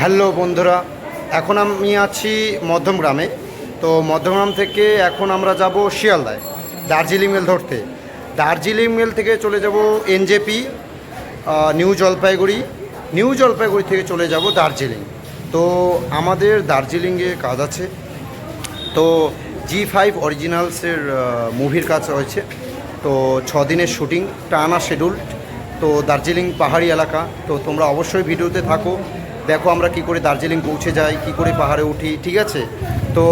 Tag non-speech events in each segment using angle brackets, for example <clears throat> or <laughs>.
Hello বন্ধুরা, এখন আমি আছি মধ্যমগ্রামে। তো মধ্যমগ্রাম থেকে এখন আমরা যাব শিয়ালদায়, দার্জিলিং মেল ধরতে। দার্জিলিং মেল থেকে চলে যাব NJP New Jalpaiguri. New Jalpaiguri থেকে চলে যাব দার্জিলিং। তো আমাদের দার্জিলিংয়ে কাজ আছে। তো জি ফাইভ অরিজিনালসের মুভির কাজ রয়েছে তো ছ দিনের শুটিং, টানা শিডিউল তো দার্জিলিং পাহাড়ি এলাকা। তো তোমরা অবশ্যই ভিডিওতে থাকো। দেখো আমরা কি করে দার্জিলিং পৌঁছে যাই, কি করে পাহাড়ে উঠি, ঠিক আছে? তো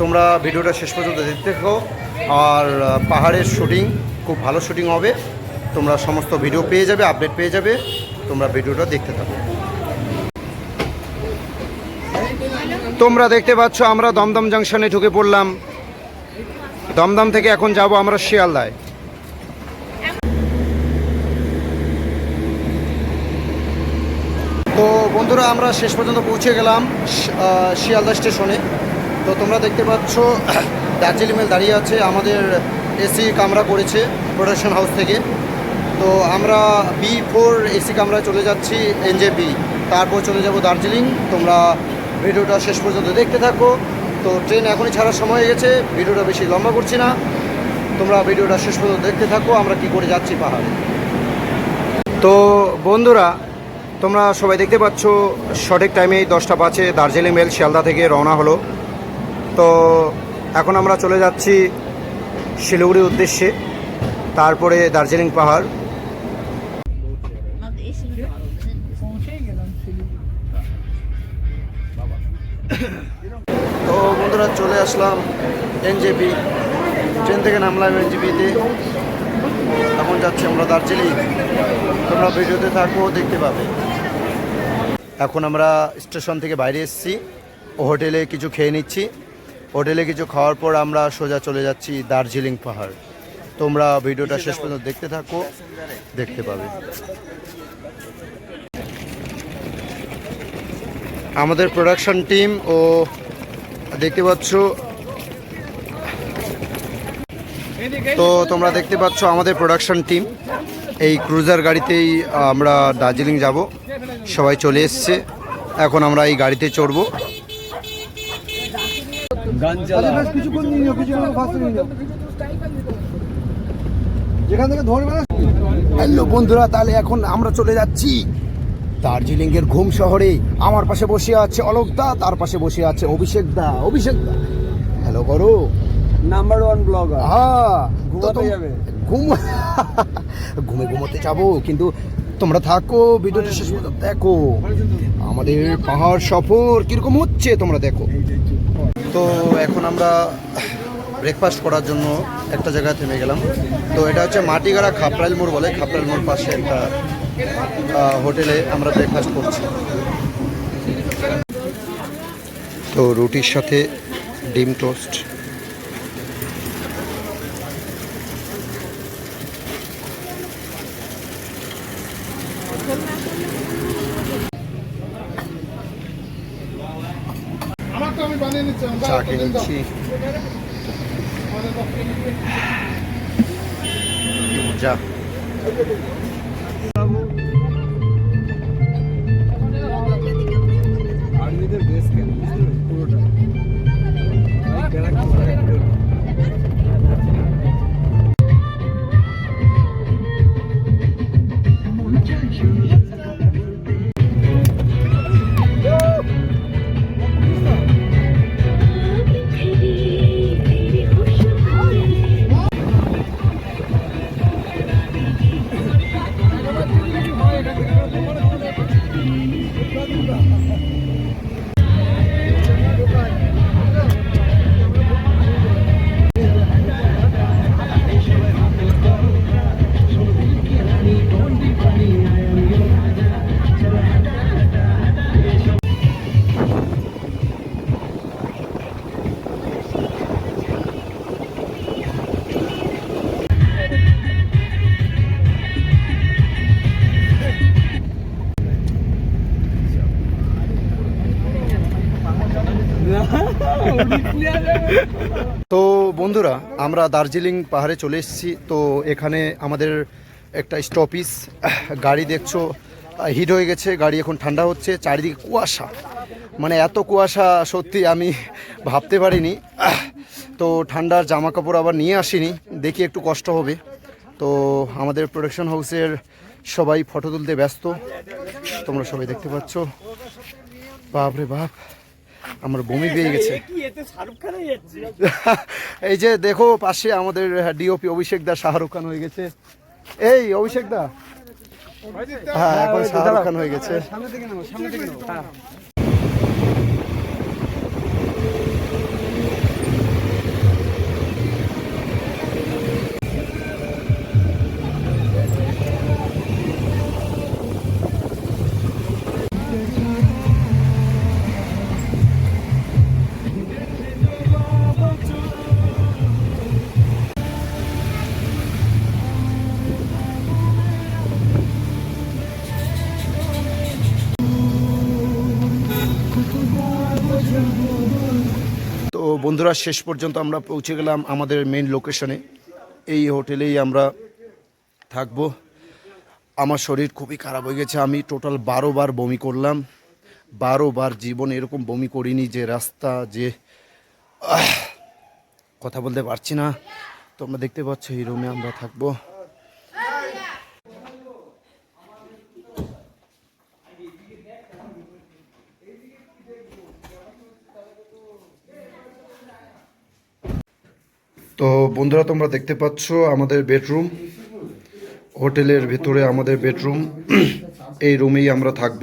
তোমরা ভিডিওটা শেষ পর্যন্ত দেখতে থাকো। আর পাহাড়ের শুটিং খুব ভালো শুটিং হবে। তোমরা সমস্ত ভিডিও পেয়ে যাবে আপডেট পেয়ে যাবে। তোমরা ভিডিওটা দেখতে থাকো। তোমরা দেখতে পাচ্ছ, আমরা দমদম জাংশনে ঢুকে পড়লাম। দমদম থেকে এখন যাব আমরা শিয়ালদায় তো বন্ধুরা, আমরা শেষ পর্যন্ত পৌঁছে গেলাম শিয়ালদা স্টেশনে। তো তোমরা দেখতে পাচ্ছ, <coughs> দার্জিলিং মেল দাঁড়িয়ে আছে, আমাদের এসি কামরা করেছে প্রোডাকশন হাউস থেকে। তো আমরা বি ফোর এসি কামরায় চলে যাচ্ছি, এনজেপি। তারপর চলে যাব দার্জিলিং। তোমরা ভিডিওটা শেষ পর্যন্ত দেখতে থাকো। তো ট্রেন এখনই ছাড়ার সময় হয়ে গেছে, ভিডিওটা বেশি লম্বা করছি না। তোমরা ভিডিওটা শেষ পর্যন্ত দেখতে থাকো, আমরা কি করে যাচ্ছি পাহাড়ে। তো বন্ধুরা তোমরা সবাই দেখতে পাচ্ছ, সঠিক টাইমে দশটা পাঁচে দার্জিলিং মেল শিয়ালদা থেকে রওনা হলো। তো এখন আমরা চলে যাচ্ছি শিলিগুড়ির উদ্দেশ্যে, তারপরে দার্জিলিং পাহাড়। তো বন্ধুরা চলে আসলাম এনজেপি, ট্রেন থেকে নামলাম এনজেপিতে। এখন যাচ্ছি আমরা দার্জিলিং। তোমরা ভিডিওতে থাকো, দেখতে পাবে। এখন আমরা স্টেশন থেকে বাইরে এসেছি হোটেলে কিছু খেয়ে নিচ্ছি। হোটেলে কিছু খাওয়ার পর আমরা সোজা চলে যাচ্ছি দার্জিলিং পাহাড়। তোমরা ভিডিওটা শেষ পর্যন্ত দেখতে থাকো, দেখতে পাবে। আমাদের প্রোডাকশন টিম ও দেখতে পাচ্ছ। তো তোমরা দেখতে পাচ্ছ আমাদের প্রোডাকশন টিম এই ক্রুজার গাড়িতেই আমরা দার্জিলিং যাব। সবাই চলে এসছে। এখন আমরা এই গাড়িতে চড়বো। না হ্যালো বন্ধুরা তাহলে এখন আমরা চলে যাচ্ছি দার্জিলিং এর ঘুম শহরে। আমার পাশে বসে আছে অলোক দা তার পাশে বসে আছে অভিষেক দা। অভিষেক দা হ্যালো করো। নাম্বার ওয়ান ব্লগার হ্যাঁ ঘুমাতে যাবে? ঘুম <laughs> ঘুমে ঘুমোতে যাব কিন্তু তোমরা থাকো, ভিডিওটা শেষ পর্যন্ত দেখো। আমাদের পাহাড় সফর কীরকম হচ্ছে তোমরা দেখো। তো এখন আমরা ব্রেকফাস্ট করার জন্য একটা জায়গায় থেমে গেলাম। তো এটা হচ্ছে মাটিগাড়া খাপরাইল মোড় বলে খাপরাইল মোড় পাশে একটা হোটেলে আমরা ব্রেকফাস্ট করছি। তো রুটির সাথে ডিম টোস্ট চা খেয়ে নিচ্ছি তো বন্ধুরা, আমরা দার্জিলিং পাহাড়ে চলে এসেছি। তো এখানে আমাদের একটা স্টপিস, গাড়ি দেখছ, হিট হয়ে গেছে, গাড়ি এখন ঠান্ডা হচ্ছে, চারিদিকে কুয়াশা। মানে এত কুয়াশা, সত্যি আমি ভাবতে পারিনি। তো ঠান্ডার জামা কাপড় আবার নিয়ে আসিনি, দেখি একটু কষ্ট হবে। তো আমাদের প্রোডাকশন হাউসের সবাই ফটো তুলতে ব্যস্ত। তোমরা সবাই দেখতে পাচ্ছ। বাপ রে বাপ। আমার বমি পেয়ে গেছে। <laughs> এই যে দেখো পাশে আমাদের ডিওপি অভিষেক দা শাহরুখ খান হয়ে গেছে। এই অভিষেক দা। হ্যাঁ এখন শাহরুখ খান হয়ে গেছে। বন্ধুরা, শেষ পর্যন্ত আমরা পৌঁছে গেলাম আমাদের মেন লোকেশনে এই হোটেলেই আমরা থাকব। আমার শরীর খুবই খারাপ হয়ে গেছে। আমি টোটাল বারো বার বমি করলাম। বারো বার জীবন এরকম বমি করিনি যে রাস্তা, যে কথা বলতে পারছি না। তোমরা দেখতে পাচ্ছ, এই রুমে আমরা থাকব। তো বন্ধুরা তোমরা দেখতে পাচ্ছ আমাদের বেডরুম। হোটেলের ভেতরে আমাদের বেডরুম। <clears throat> এই রুমেই আমরা থাকব।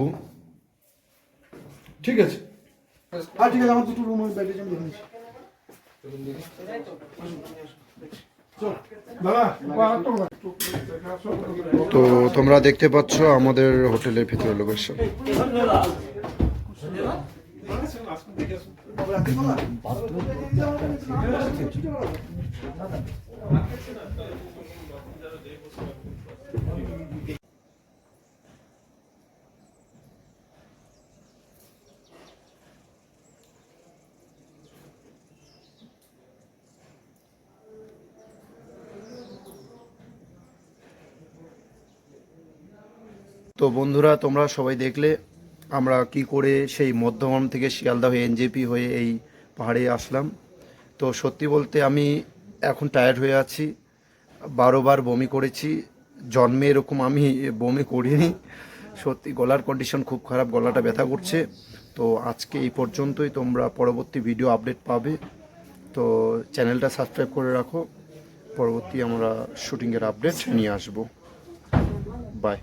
ঠিক আছে। হ্যাঁ ঠিক আছে আমার দুটো রুম ব্যাগেজ আমি দেখে নিচ্ছি। তো তোমরা দেখতে পাচ্ছ আমাদের হোটেলের ভেতরে লোকেশন। তো বন্ধুরা, তোমরা সবাই দেখলে আমরা কি করে সেই মধ্যমান থেকে শিয়ালদা হয়ে এনজেপি হয়ে এই পাহাড়ে আসলাম। তো সত্যি বলতে আমি এখন টায়ার্ড হয়ে আছি। বারোবার বমি করেছি। জন্মে এরকম আমি বমি করিনি। সত্যি গলার কন্ডিশন খুব খারাপ, গলাটা ব্যথা করছে। তো আজকে এই পর্যন্তই। তোমরা পরবর্তী ভিডিও আপডেট পাবে। তো চ্যানেলটা সাবস্ক্রাইব করে রাখো। পরবর্তী আমরা শুটিংয়ের আপডেট নিয়ে আসব। বাই